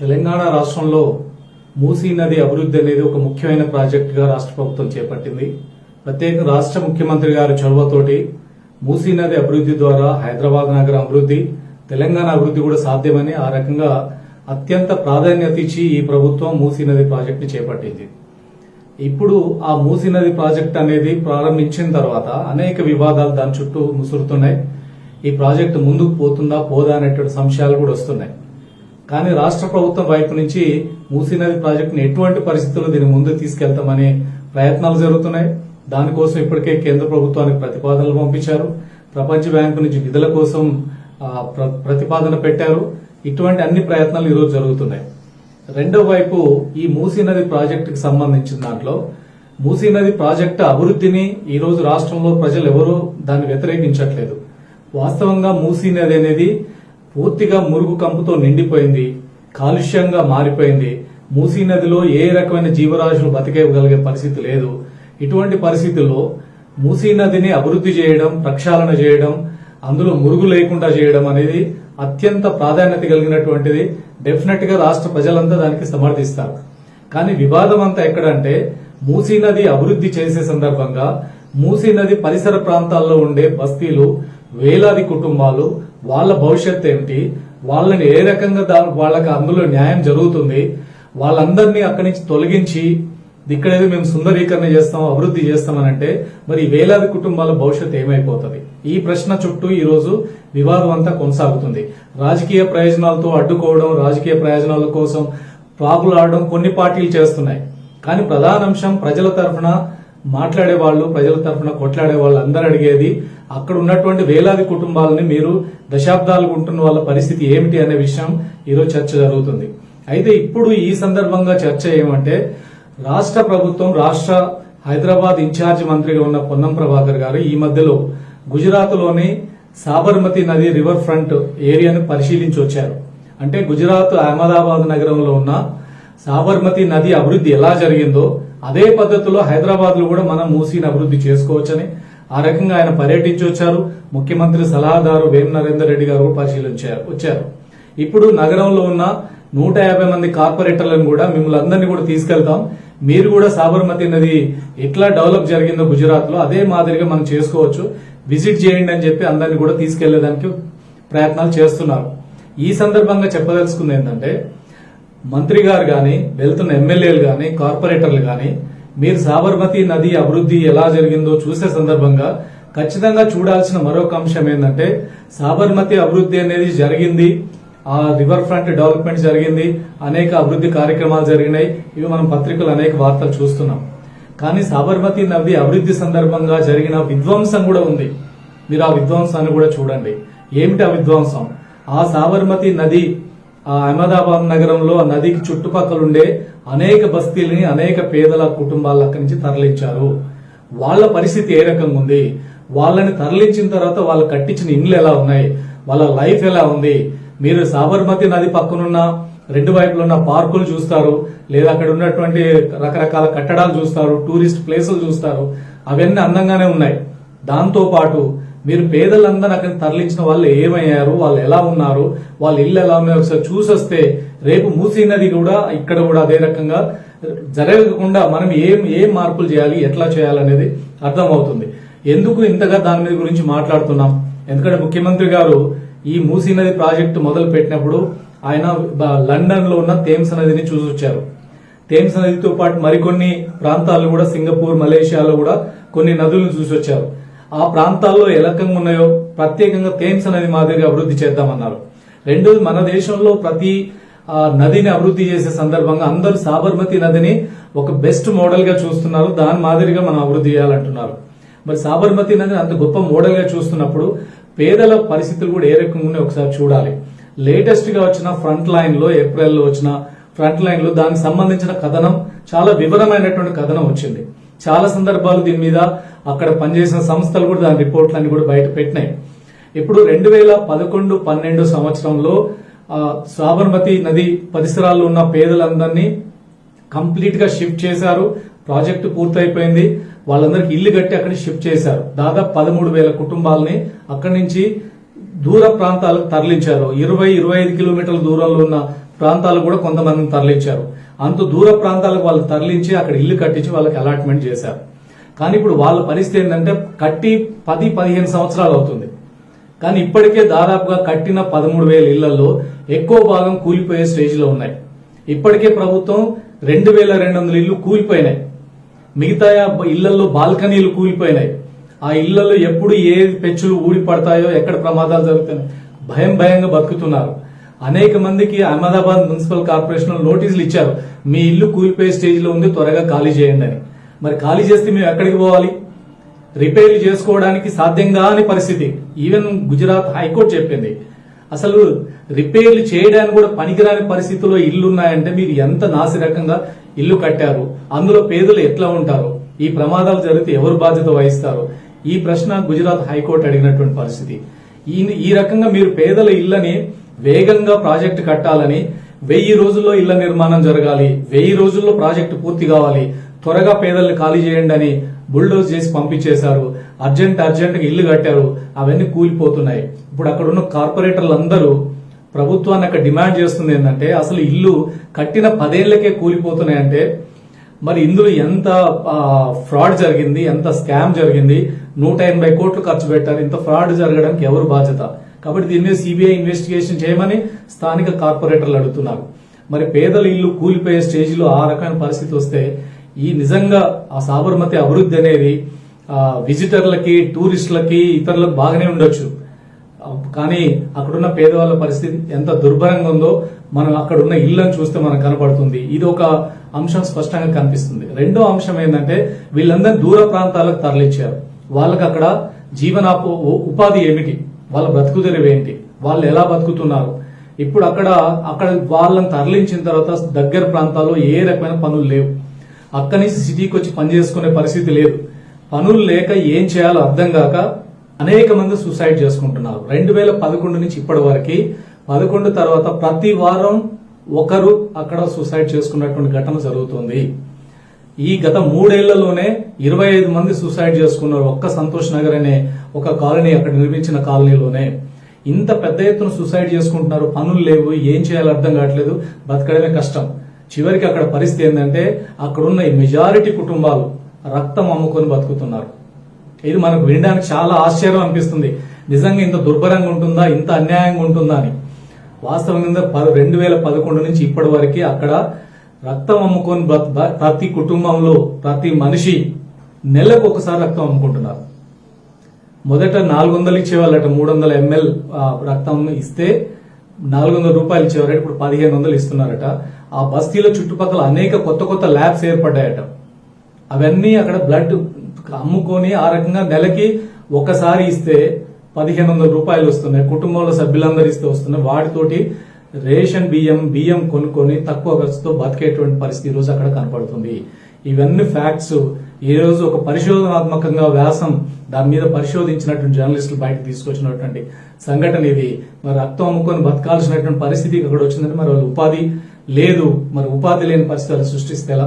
తెలంగాణ రాష్ట్రంలో మూసీ నది అభివృద్ధి అనేది ఒక ముఖ్యమైన ప్రాజెక్టుగా రాష్ట్ర ప్రభుత్వం చేపట్టింది. ప్రత్యేక రాష్ట్ర ముఖ్యమంత్రి గారి చొరవతోటి మూసీ నది అభివృద్ధి ద్వారా హైదరాబాద్ నగరం అభివృద్ధి తెలంగాణ అభివృద్ధి కూడా సాధ్యమని ఆ రకంగా అత్యంత ప్రాధాన్యత ఇచ్చి ఈ ప్రభుత్వం మూసీ నది ప్రాజెక్టు చేపట్టింది. ఇప్పుడు ఆ మూసీ నది ప్రాజెక్ట్ అనేది ప్రారంభించిన తర్వాత అనేక వివాదాలు దాని చుట్టూ ముసురుతున్నాయి. ఈ ప్రాజెక్టు ముందుకు పోతుందా పోదా అనేటువంటి సంశయాలు కూడా వస్తున్నాయి. కానీ రాష్ట్ర ప్రభుత్వం వైపు నుంచి మూసీ నది ప్రాజెక్టుని ఎటువంటి పరిస్థితుల్లో దీన్ని ముందుకు తీసుకెళ్తామనే ప్రయత్నాలు జరుగుతున్నాయి. దానికోసం ఇప్పటికే కేంద్ర ప్రభుత్వానికి ప్రతిపాదనలు పంపించారు. ప్రపంచ బ్యాంకు నుంచి నిధుల కోసం ప్ర- ప్రతిపాదన పెట్టారు. ఇటువంటి అన్ని ప్రయత్నాలు ఈరోజు జరుగుతున్నాయి. రెండో వైపు ఈ మూసీ నది ప్రాజెక్టుకి సంబంధించిన దాంట్లో మూసీ నది ప్రాజెక్టు అభివృద్ధిని ఈరోజు రాష్ట్రంలో ప్రజలు ఎవరూ దాన్ని వ్యతిరేకించట్లేదు. వాస్తవంగా మూసీ నది అనేది పూర్తిగా మురుగు కంపుతో నిండిపోయింది కాలుష్యంగా మారిపోయింది. మూసీ నదిలో ఏ రకమైన జీవరాశులు బతికేయగలిగే పరిస్థితి లేదు. ఇటువంటి పరిస్థితుల్లో మూసీ నదిని అభివృద్ధి చేయడం ప్రక్షాళన చేయడం అందులో మురుగు లేకుండా చేయడం అనేది అత్యంత ప్రాధాన్యత కలిగినటువంటిది. డెఫినెట్గా రాష్ట్ర ప్రజలంతా దానికి సమర్థిస్తారు. కానీ వివాదం అంతా ఎక్కడంటే మూసీ నది అభివృద్ధి చేసే సందర్భంగా మూసీ నది పరిసర ప్రాంతాల్లో ఉండే బస్తీలు వేలాది కుటుంబాలు వాళ్ళ భవిష్యత్ ఏమిటి వాళ్ళని ఏ రకంగా వాళ్ళకి అందులో న్యాయం జరుగుతుంది? వాళ్ళందరినీ అక్కడి నుంచి తొలగించి ఇక్కడేదో మేము సుందరీకరణ చేస్తాం అభివృద్ధి చేస్తామనంటే మరి వేలాది కుటుంబాల భవిష్యత్ ఏమైపోతుంది? ఈ ప్రశ్న చుట్టూ ఈ రోజు వివాదం అంతా కొనసాగుతుంది. రాజకీయ ప్రయోజనాలతో అడ్డుకోవడం రాజకీయ ప్రయోజనాల కోసం ప్రాకులాడడం కొన్ని పార్టీలు చేస్తున్నాయి. కానీ ప్రధాన అంశం ప్రజల తరఫున మాట్లాడే వాళ్ళు ప్రజల తరఫున కొట్లాడే వాళ్ళు అందరు అడిగేది అక్కడ ఉన్నటువంటి వేలాది కుటుంబాలని మీరు దశాబ్దాలు ఉంటున్న వాళ్ళ పరిస్థితి ఏమిటి అనే విషయం ఈరోజు చర్చ జరుగుతుంది. అయితే ఇప్పుడు ఈ సందర్భంగా చర్చ ఏమంటే రాష్ట్ర ప్రభుత్వం రాష్ట్ర హైదరాబాద్ ఇన్ఛార్జ్ మంత్రిగా ఉన్న పొన్నం ప్రభాకర్ గారు ఈ మధ్యలో గుజరాత్లోని సాబర్మతి నది రివర్ ఫ్రంట్ ఏరియాను పరిశీలించి వచ్చారు. అంటే గుజరాత్ అహ్మదాబాద్ నగరంలో ఉన్న సాబర్మతి నది అభివృద్ధి ఎలా జరిగిందో అదే పద్ధతిలో హైదరాబాద్లో కూడా మనం మూసీని అభివృద్ధి చేసుకోవచ్చని ఆ రకంగా ఆయన పర్యటించి వచ్చారు. ముఖ్యమంత్రి సలహాదారు వేం నరేందర్ రెడ్డి గారు కూడా పరిశీలించారు వచ్చారు. ఇప్పుడు నగరంలో ఉన్న నూట యాభై మంది కార్పొరేటర్లను కూడా మిమ్మల్ని అందరినీ కూడా తీసుకెళ్తాం. మీరు కూడా సాబర్మతి నది ఎట్లా డెవలప్ జరిగిందో గుజరాత్లో అదే మాదిరిగా మనం చేసుకోవచ్చు. విజిట్ చేయండి అని చెప్పి అందరినీ కూడా తీసుకెళ్ళేదానికి ప్రయత్నాలు చేస్తున్నారు. ఈ సందర్భంగా చెప్పదలుచుకుంది ఏంటంటే మంత్రి గారు కానీ వెళ్తున్న ఎమ్మెల్యేలు కానీ కార్పొరేటర్లు కానీ మీరు సాబర్మతి నది అభివృద్ధి ఎలా జరిగిందో చూసే సందర్భంగా ఖచ్చితంగా చూడాల్సిన మరొక అంశం ఏంటంటే సాబర్మతి అభివృద్ధి అనేది జరిగింది ఆ రివర్ ఫ్రంట్ డెవలప్మెంట్ జరిగింది అనేక అభివృద్ధి కార్యక్రమాలు జరిగినాయి ఇవి మనం పత్రికలు అనేక వార్తలు చూస్తున్నాం. కానీ సాబర్మతి నది అభివృద్ధి సందర్భంగా జరిగిన విధ్వంసం కూడా ఉంది. మీరు ఆ విధ్వంసాన్ని కూడా చూడండి. ఏమిటి ఆ విధ్వంసం? ఆ సాబర్మతి నది అహ్మదాబాద్ నగరంలో ఆ నదికి చుట్టుపక్కల ఉండే అనేక బస్తీలని అనేక పేదల కుటుంబాల అక్కడి నుంచి తరలించారు. వాళ్ళ పరిస్థితి ఏ రకంగా ఉంది? వాళ్ళని తరలించిన తర్వాత వాళ్ళు కట్టించిన ఇండ్లు ఎలా ఉన్నాయి? వాళ్ళ లైఫ్ ఎలా ఉంది? మీరు సాబర్మతి నది పక్కనున్న రెండు వైపులు ఉన్న పార్కులు చూస్తారు లేదా అక్కడ ఉన్నటువంటి రకరకాల కట్టడాలు చూస్తారు టూరిస్ట్ ప్లేసులు చూస్తారు అవన్నీ అందంగానే ఉన్నాయి. దాంతోపాటు మీరు పేదలందరూ అక్కడ తరలించిన వాళ్ళు ఏమయ్యారు? వాళ్ళు ఎలా ఉన్నారు? వాళ్ళ ఇల్లు ఎలా ఉన్నాయో? ఒకసారి చూసొస్తే రేపు మూసీ నది కూడా ఇక్కడ కూడా అదే రకంగా జరగకుండా మనం ఏం ఏం మార్పులు చేయాలి? ఎట్లా చేయాలనేది అర్థమవుతుంది. ఎందుకు ఇంతగా దాని మీద గురించి మాట్లాడుతున్నాం? ఎందుకంటే ముఖ్యమంత్రి గారు ఈ మూసీ నది ప్రాజెక్టు మొదలు పెట్టినప్పుడు ఆయన లండన్లో ఉన్న థేమ్స్ నదిని చూసొచ్చారు. థేమ్స్ నదితో పాటు మరికొన్ని ప్రాంతాలు కూడా సింగపూర్ మలేషియాలో కూడా కొన్ని నదులను చూసొచ్చారు. ఆ ప్రాంతాల్లో ఏ రకంగా ఉన్నాయో ప్రత్యేకంగా థేమ్స్ అనేది మాదిరిగా అభివృద్ధి చేద్దామన్నారు. రెండోది మన దేశంలో ప్రతి నదిని అభివృద్ధి చేసే సందర్భంగా అందరూ సాబర్మతి నదిని ఒక బెస్ట్ మోడల్గా చూస్తున్నారు. దాని మాదిరిగా మనం అభివృద్ధి చేయాలంటున్నారు. మరి సాబర్మతి నదిని అంత గొప్ప మోడల్గా చూస్తున్నప్పుడు పేదల పరిస్థితులు కూడా ఏ రకంగా ఉన్నాయో ఒకసారి చూడాలి. లేటెస్ట్గా వచ్చిన ఫ్రంట్ లైన్లో ఏప్రిల్లో వచ్చిన ఫ్రంట్ లైన్లో దానికి సంబంధించిన కథనం చాలా వివరమైనటువంటి కథనం వచ్చింది. చాలా సందర్భాలు దీని మీద అక్కడ పనిచేసిన సంస్థలు కూడా దాని రిపోర్ట్లన్నీ కూడా బయట పెట్టినాయి. ఇప్పుడు రెండు వేల పదకొండు పన్నెండు సంవత్సరంలో సాబర్మతి నది పరిసరాల్లో ఉన్న పేదలందరినీ కంప్లీట్గా షిఫ్ట్ చేశారు. ప్రాజెక్టు పూర్తయిపోయింది. వాళ్ళందరికి ఇల్లు కట్టి అక్కడ షిఫ్ట్ చేశారు. దాదాపు పదమూడు వేల కుటుంబాలని అక్కడి నుంచి దూర ప్రాంతాలకు తరలించారు. ఇరవై ఇరవై ఐదు కిలోమీటర్ల దూరంలో ఉన్న ప్రాంతాలకు కూడా కొంతమందిని తరలించారు. అంత దూర ప్రాంతాలకు వాళ్ళు తరలించి అక్కడ ఇల్లు కట్టించి వాళ్ళకి అలాట్మెంట్ చేశారు. కానీ ఇప్పుడు వాళ్ళ పరిస్థితి ఏంటంటే కట్టి పది పదిహేను సంవత్సరాలు అవుతుంది. కానీ ఇప్పటికే దాదాపుగా కట్టిన పదమూడు వేల ఇళ్ళలో ఎక్కువ భాగం కూలిపోయే స్టేజ్లో ఉన్నాయి. ఇప్పటికే ప్రభుత్వం రెండు వేల రెండు వందల ఇల్లు కూలిపోయినాయి. మిగతా ఇళ్ళలో బాల్కనీలు కూలిపోయినాయి. ఆ ఇళ్ళలో ఎప్పుడు ఏ పెచ్చులు ఊడిపడతాయో ఎక్కడ ప్రమాదాలు జరుగుతాయో భయం భయంగా బతుకుతున్నారు. అనేక మందికి అహ్మదాబాద్ మున్సిపల్ కార్పొరేషన్ నోటీసులు ఇచ్చారు. మీ ఇల్లు కూలిపోయే స్టేజ్లో ఉంది త్వరగా ఖాళీ చేయండి అని. మరి ఖాళీ చేస్తే మేము ఎక్కడికి పోవాలి? రిపేర్లు చేసుకోవడానికి సాధ్యం కాని పరిస్థితి. ఈవెన్ గుజరాత్ హైకోర్టు చెప్పింది. అసలు రిపేర్లు చేయడానికి కూడా పనికిరాని పరిస్థితుల్లో ఇల్లు ఉన్నాయంటే మీరు ఎంత నాసిరకంగా ఇల్లు కట్టారు? అందులో పేదలు ఎట్లా ఉంటారు? ఈ ప్రమాదాలు జరిగితే ఎవరు బాధ్యత వహిస్తారు? ఈ ప్రశ్న గుజరాత్ హైకోర్టు అడిగినటువంటి పరిస్థితి. ఈ ఈ రకంగా మీరు పేదల ఇళ్ళని వేగంగా ప్రాజెక్టు కట్టాలని వెయ్యి రోజుల్లో ఇళ్ళ నిర్మాణం జరగాలి వెయ్యి రోజుల్లో ప్రాజెక్టు పూర్తి కావాలి త్వరగా పేదల్ని ఖాళీ చేయండి అని బుల్డోజ్ చేసి పంపించేశారు. అర్జెంట్ అర్జెంట్గా ఇల్లు కట్టారు. అవన్నీ కూలిపోతున్నాయి. ఇప్పుడు అక్కడ ఉన్న కార్పొరేటర్లు అందరూ ప్రభుత్వాన్ని అక్కడ డిమాండ్ చేస్తుంది ఏంటంటే అసలు ఇల్లు కట్టిన పదేళ్ళకే కూలిపోతున్నాయంటే మరి ఇందులో ఎంత ఫ్రాడ్ జరిగింది ఎంత స్కామ్ జరిగింది నూట ఎనభై కోట్లు ఖర్చు పెట్టారు ఇంత ఫ్రాడ్ జరగడానికి ఎవరు బాధ్యత? కాబట్టి దీని మీద సిబిఐ ఇన్వెస్టిగేషన్ చేయమని స్థానిక కార్పొరేటర్లు అడుగుతున్నారు. మరి పేదల ఇల్లు కూలిపోయే స్టేజ్లో ఆ రకమైన పరిస్థితి వస్తే ఈ నిజంగా ఆ సాబర్మతి అభివృద్ధి అనేది విజిటర్లకి టూరిస్టులకి ఇతరులకు బాగానే ఉండొచ్చు. కానీ అక్కడున్న పేదవాళ్ళ పరిస్థితి ఎంత దుర్భరంగా ఉందో మనం అక్కడున్న ఇళ్ళను చూస్తే మనకు కనపడుతుంది. ఇది ఒక అంశం స్పష్టంగా కనిపిస్తుంది. రెండో అంశం ఏంటంటే వీళ్ళందరినీ దూర ప్రాంతాలకు తరలించారు. వాళ్ళకి అక్కడ జీవనాపో ఉపాధి ఏమిటి? వాళ్ళ బ్రతుకుదెరువు ఏంటి? వాళ్ళు ఎలా బతుకుతున్నారు? ఇప్పుడు అక్కడ అక్కడ వాళ్ళని తరలించిన తర్వాత దగ్గర ప్రాంతాల్లో ఏ రకమైన పనులు లేవు. అక్కడి నుంచి సిటీకి వచ్చి పని చేసుకునే పరిస్థితి లేదు. పనులు లేక ఏం చేయాలో అర్థం కాక అనేక మంది సూసైడ్ చేసుకుంటున్నారు. రెండు వేల పదకొండు నుంచి ఇప్పటి వరకు పదకొండు తర్వాత ప్రతి వారం ఒకరు అక్కడ సూసైడ్ చేసుకున్నటువంటి ఘటన జరుగుతుంది. ఈ గత మూడేళ్ళలోనే ఇరవై ఐదు మంది సూసైడ్ చేసుకున్నారు ఒక్క సంతోష్ నగర్ అనే ఒక కాలనీ అక్కడ నిర్మించిన కాలనీలోనే. ఇంత పెద్ద ఎత్తున సూసైడ్ చేసుకుంటున్నారు పనులు లేవు ఏం చేయాలో అర్థం కావట్లేదు బతకడమే కష్టం. చివరికి అక్కడ పరిస్థితి ఏంటంటే అక్కడున్న ఈ మెజారిటీ కుటుంబాలు రక్తం అమ్ముకొని బతుకుతున్నారు. ఇది మనకు వినడానికి చాలా ఆశ్చర్యం అనిపిస్తుంది. నిజంగా ఇంత దుర్భరంగా ఉంటుందా ఇంత అన్యాయంగా ఉంటుందా అని. వాస్తవంగా రెండు వేల పదకొండు నుంచి ఇప్పటి వరకు అక్కడ రక్తం అమ్ముకొని బ- ప్రతి కుటుంబంలో ప్రతి మనిషి నెలకు ఒకసారి రక్తం అమ్ముకుంటున్నారు. మొదట నాలుగు వందలు ఇచ్చేవాళ్ళట మూడు వందల ఎంఎల్ రక్తం ఇస్తే నాలుగు వందల రూపాయలు ఇచ్చేవారట ఇప్పుడు పదిహేను వందలు ఇస్తున్నారట. ఆ బస్తీల చుట్టుపక్కల అనేక కొత్త కొత్త ల్యాబ్స్ ఏర్పడ్డాయట. అవన్నీ అక్కడ బ్లడ్ అమ్ముకొని ఆ రకంగా నెలకి ఒకసారి ఇస్తే పదిహేను వందల రూపాయలు వస్తున్నాయి. కుటుంబంలో సభ్యులందరూ ఇస్తే వస్తున్నాయి. వాటితోటి రేషన్ బియ్యం బియ్యం కొనుక్కొని తక్కువ ఖర్చుతో బతికేటువంటి పరిస్థితి ఈరోజు అక్కడ కనపడుతుంది. ఇవన్నీ ఫ్యాక్ట్స్. ఈ రోజు ఒక పరిశోధనాత్మకంగా వ్యాసం దాని మీద పరిశోధించినటువంటి జర్నలిస్టులు బయటకు తీసుకొచ్చినటువంటి సంఘటన ఇది. మరి రక్తం అమ్ముకొని బతకాల్సినటువంటి పరిస్థితి అక్కడ వచ్చిందంటే మరి వాళ్ళు ఉపాధి లేదు. మరి ఉపాధి లేని పరిస్థితులు సృష్టిస్తే ఎలా?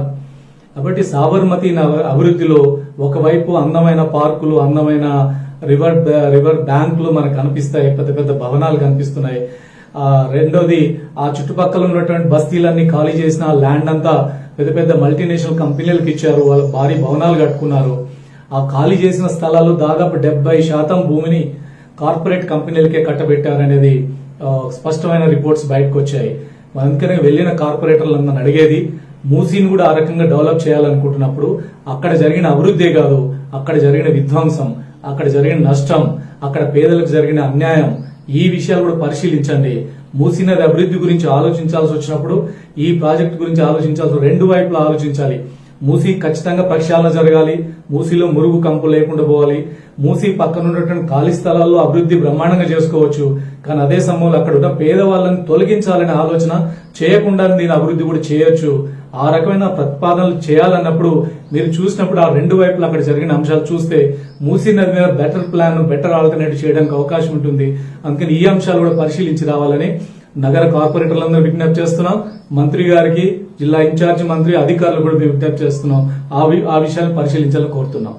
కాబట్టి సాబర్మతి నగర్ అభివృద్ధిలో ఒకవైపు అందమైన పార్కులు అందమైన రివర్ రివర్ బ్యాంకులు మనకు కనిపిస్తాయి. పెద్ద పెద్ద భవనాలు కనిపిస్తున్నాయి. రెండోది ఆ చుట్టుపక్కల ఉన్నటువంటి బస్తీలన్నీ ఖాళీ చేసిన ల్యాండ్ అంతా పెద్ద పెద్ద మల్టీనేషనల్ కంపెనీలకు ఇచ్చారు. వాళ్ళ భారీ భవనాలు కట్టుకున్నారు. ఆ ఖాళీ చేసిన స్థలాలు దాదాపు డెబ్బై శాతం భూమిని కార్పొరేట్ కంపెనీలకే కట్టబెట్టారనేది స్పష్టమైన రిపోర్ట్స్ బయటకు వచ్చాయి అందుకనే వెళ్ళిన కార్పొరేటర్లందరూ అడిగేది మూసీని కూడా ఆ రకంగా డెవలప్ చేయాలనుకుంటున్నప్పుడు అక్కడ జరిగిన అభివృద్ధే కాదు అక్కడ జరిగిన విధ్వంసం అక్కడ జరిగిన నష్టం అక్కడ పేదలకు జరిగిన అన్యాయం ఈ విషయాలు కూడా పరిశీలించండి. మూసీ నది అభివృద్ధి గురించి ఆలోచించాల్సి వచ్చినప్పుడు ఈ ప్రాజెక్టు గురించి ఆలోచించాల్సి రెండు వైపులా ఆలోచించాలి. మూసీ ఖచ్చితంగా ప్రక్షాళన జరగాలి. మూసీలో మురుగు కంపు లేకుండా పోవాలి. మూసీ పక్కన ఉన్నటువంటి ఖాళీ స్థలాల్లో అభివృద్ధి బ్రహ్మాండంగా చేసుకోవచ్చు. కానీ అదే సమయంలో అక్కడ ఉన్న పేదవాళ్ళని తొలగించాలనే ఆలోచన చేయకుండా దీని అభివృద్ధి కూడా చేయొచ్చు. ఆ రకమైన ప్రతిపాదనలు చేయాలన్నప్పుడు మీరు చూసినప్పుడు ఆ రెండు వైపులా అక్కడ జరిగిన అంశాలు చూస్తే మూసీ నది మీద బెటర్ ప్లాన్ బెటర్ ఆల్టర్నేట్ చేయడానికి అవకాశం ఉంటుంది. అందుకని ఈ అంశాలు కూడా పరిశీలించి రావాలని నగర కార్పొరేటర్లందరూ విజ్ఞప్తి చేస్తున్నాం. మంత్రి గారికి జిల్లా ఇన్ఛార్జి మంత్రి అధికారులు కూడా మేము విజ్ఞప్తి చేస్తున్నాం. ఆ వి- ఆ విషయాన్ని పరిశీలించాలని కోరుతున్నాం.